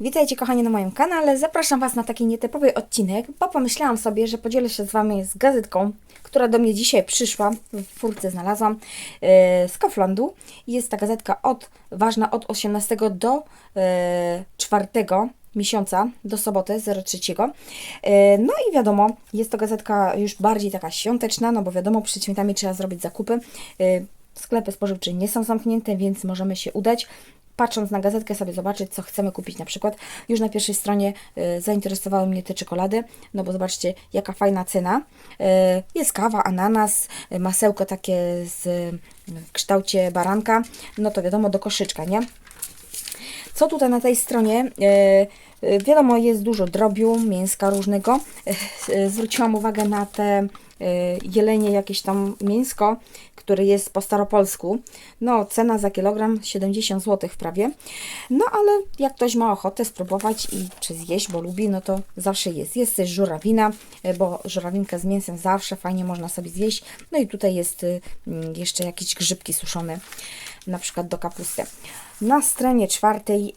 Witajcie kochani na moim kanale. Zapraszam Was na taki nietypowy odcinek, bo pomyślałam sobie, że podzielę się z Wami z gazetką, która do mnie dzisiaj przyszła, w furce znalazłam, e, z Kauflandu. Jest ta gazetka od, ważna od 18 do e, 4 miesiąca, do soboty 03. E, No i wiadomo, jest to gazetka już bardziej taka świąteczna, no bo wiadomo, przed świętami trzeba zrobić zakupy. Sklepy spożywcze nie są zamknięte, więc możemy się udać patrząc na gazetkę sobie zobaczyć, co chcemy kupić na przykład. Już na pierwszej stronie y, zainteresowały mnie te czekolady, no bo zobaczcie, jaka fajna cena. Y, jest kawa, ananas, y, masełko takie z, w kształcie baranka, no to wiadomo, do koszyczka, nie? Co tutaj na tej stronie? Wiadomo, jest dużo drobiu, mięska różnego. Zwróciłam uwagę na te jelenie, jakieś tam mięsko, które jest po staropolsku. No, cena za kilogram 70 zł prawie. No, ale jak ktoś ma ochotę spróbować i czy zjeść, bo lubi, no to zawsze jest. Jest też żurawina, e, bo żurawinka z mięsem zawsze fajnie można sobie zjeść. No i tutaj jest y, mm, jeszcze jakieś grzybki suszone, na przykład do kapusty. Na stronie czwartej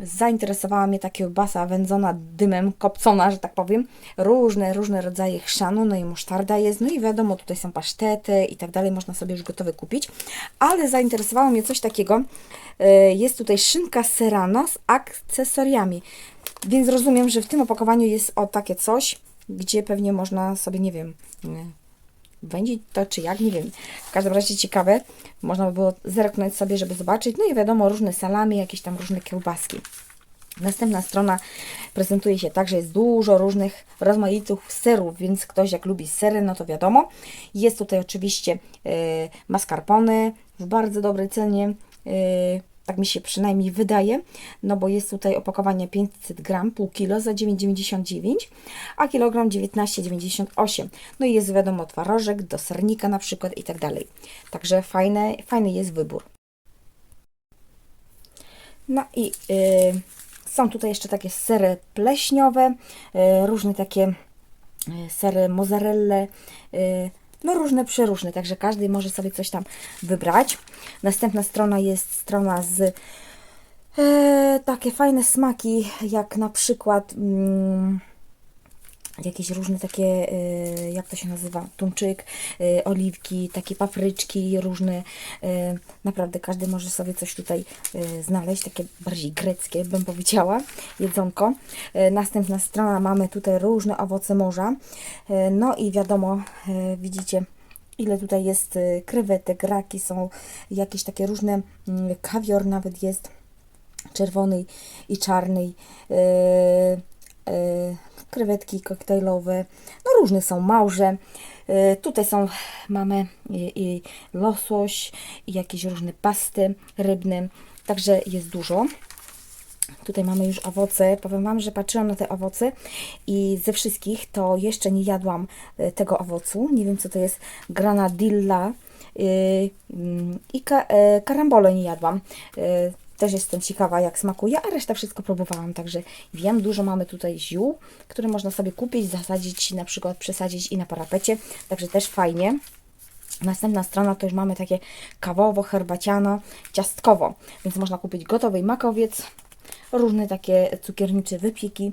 zainteresowała mnie ta kiełbasa wędzona dymem, kopcona, że tak powiem. Różne, różne rodzaje chrzanu, no i musztarda jest, no i wiadomo, tutaj są pasztety i tak dalej, można sobie już gotowe kupić. Ale zainteresowało mnie coś takiego, e, jest tutaj szynka serrano z akcesoriami, więc rozumiem, że w tym opakowaniu jest o takie coś, gdzie pewnie można sobie, nie wiem, będzie to czy jak, nie wiem. W każdym razie ciekawe, można by było zerknąć sobie, żeby zobaczyć. No i wiadomo, różne salami, jakieś tam różne kiełbaski. Następna strona prezentuje się tak, że jest dużo różnych rozmaitych serów, więc ktoś jak lubi sery, no to wiadomo. Jest tutaj oczywiście e, mascarpone w bardzo dobrej cenie. e, tak mi się przynajmniej wydaje, no bo jest tutaj opakowanie 500 gram, pół kilo za 9,99, a kilogram 19,98. No i jest wiadomo twarożek do sernika na przykład i tak dalej. Także fajny, fajny jest wybór. No i y, są tutaj jeszcze takie sery pleśniowe, y, różne takie y, sery mozzarelle, y, no różne przeróżne, także każdy może sobie coś tam wybrać. Następna strona jest strona z e, takie fajne smaki, jak na przykład mm, jakieś różne takie, e, jak to się nazywa, tuńczyk, e, oliwki, takie papryczki różne. e, Naprawdę każdy może sobie coś tutaj znaleźć, takie bardziej greckie, bym powiedziała, jedzonko. Następna strona mamy tutaj różne owoce morza. No i wiadomo, widzicie, ile tutaj jest krewetek, raki, są jakieś takie różne, mm, kawior nawet jest czerwonej i czarnej, krewetki koktajlowe, no różne są małże. E, tutaj są, mamy i, losoś, i jakieś różne pasty rybne, także jest dużo. Tutaj mamy już owoce. Powiem Wam, że patrzyłam na te owoce i ze wszystkich to jeszcze nie jadłam e, tego owocu. Nie wiem, co to jest granadilla mm, i ka, karambole nie jadłam. E, Też jestem ciekawa, jak smakuje, a resztę wszystko próbowałam, także wiem, dużo mamy tutaj ziół, które można sobie kupić, zasadzić, na przykład przesadzić i na parapecie, także też fajnie. Następna strona to już mamy takie kawowo, herbaciano, ciastkowo, więc można kupić gotowy makowiec, różne takie cukiernicze wypieki,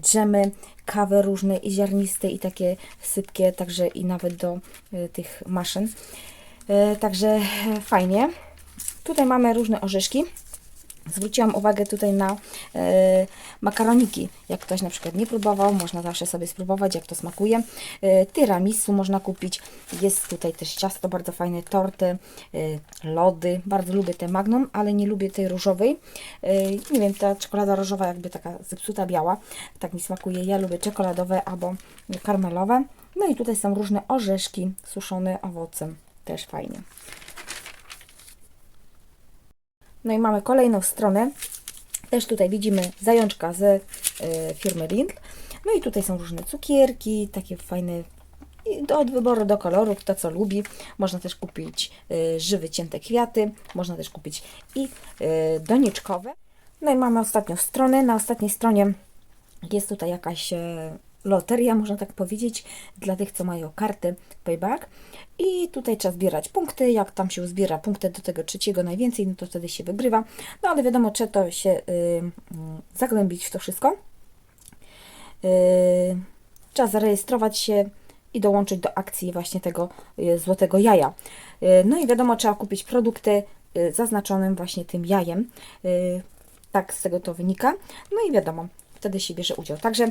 dżemy, kawy różne i ziarniste i takie sypkie, także i nawet do y, tych maszyn. Y, Także e, fajnie. Tutaj mamy różne orzeszki. Zwróciłam uwagę tutaj na e, makaroniki. Jak ktoś na przykład nie próbował, można zawsze sobie spróbować, jak to smakuje. E, tiramisu można kupić. Jest tutaj też ciasto, bardzo fajne torty, e, lody. Bardzo lubię te Magnum, ale nie lubię tej różowej. Nie wiem, ta czekolada różowa jakby taka zepsuta biała. Tak mi smakuje. Ja lubię czekoladowe albo karmelowe. No i tutaj są różne orzeszki suszone owocem. Też fajnie. No i mamy kolejną stronę. Też tutaj widzimy zajączka ze y, firmy Lidl. No i tutaj są różne cukierki, takie fajne do, od wyboru do koloru, kto co lubi. Można też kupić y, żywe cięte kwiaty, można też kupić i y, doniczkowe. No i mamy ostatnią stronę. Na ostatniej stronie jest tutaj jakaś e, loteria, można tak powiedzieć, dla tych, co mają karty payback. I tutaj trzeba zbierać punkty. Jak tam się zbiera punkty do tego trzeciego najwięcej, no to wtedy się wygrywa. No ale wiadomo, trzeba to się y, y, zagłębić w to wszystko. Y, trzeba zarejestrować się i dołączyć do akcji właśnie tego y, złotego jaja. Y, no i wiadomo, trzeba kupić produkty y, zaznaczonym właśnie tym jajem. Y, tak z tego to wynika. No i wiadomo, wtedy się bierze udział. Także y,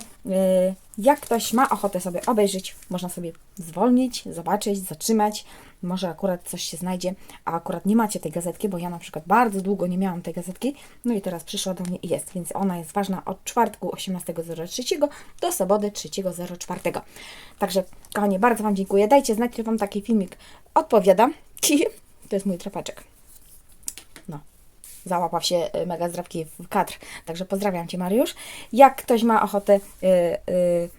jak ktoś ma ochotę sobie obejrzeć, można sobie zwolnić, zobaczyć, zatrzymać. Może akurat coś się znajdzie, a akurat nie macie tej gazetki, bo ja na przykład bardzo długo nie miałam tej gazetki, no i teraz przyszła do mnie i jest, więc ona jest ważna od czwartku 18.03 do soboty 3.04. Także, kochani, bardzo Wam dziękuję. Dajcie znać, czy Wam taki filmik odpowiada. To jest mój trapaczek. Załapał się y, mega zdrawki w kadr. Także pozdrawiam Cię, Mariusz. Jak ktoś ma ochotę y, y,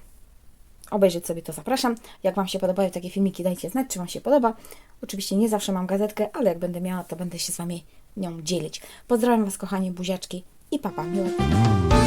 obejrzeć sobie, to zapraszam. Jak Wam się podobają takie filmiki, dajcie znać, czy Wam się podoba. Oczywiście nie zawsze mam gazetkę, ale jak będę miała, to będę się z Wami nią dzielić. Pozdrawiam Was, kochani buziaczki i papa, miłego.